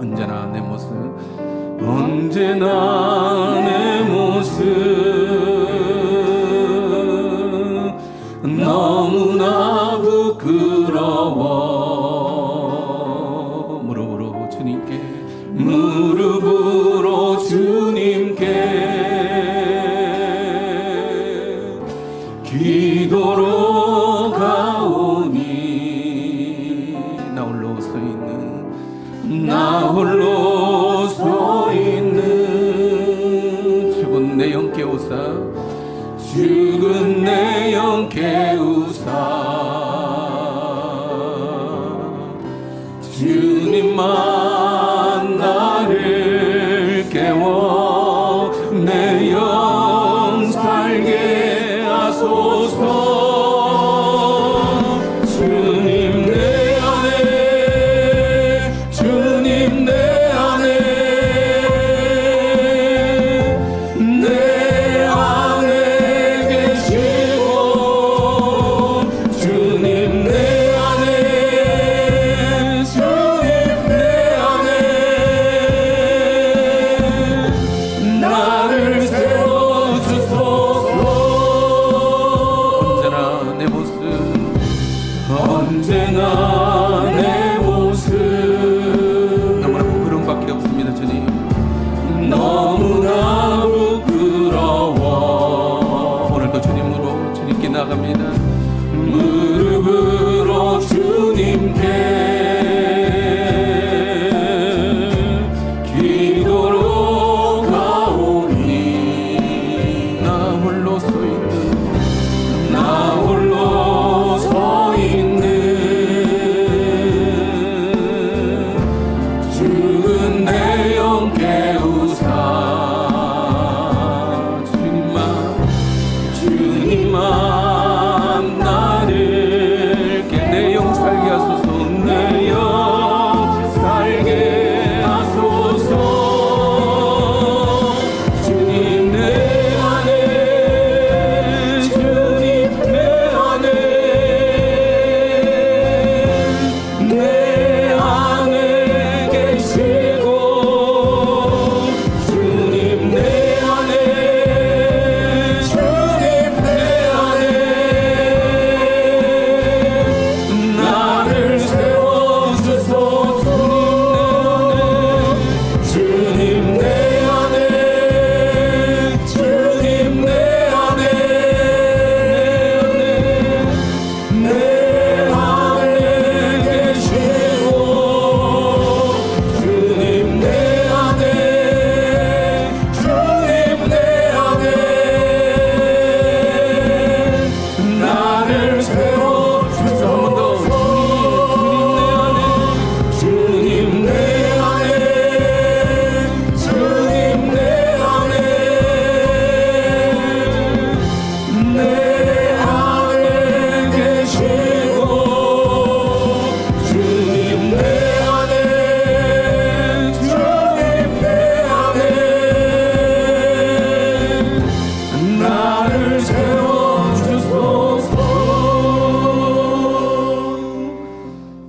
언제나 내 모습 언제나 내 모습 너무나 부끄러워. 무릎으로 주님께 무릎으로 주님께 기도로 가오니. 나 홀로 서 있는 나 홀로 서 있는 죽은 내 영 깨우사 죽은 내 영 깨우사. 주님만 나갑니다. 무릎으로 주님께 기도로 가오니. 나 홀로 서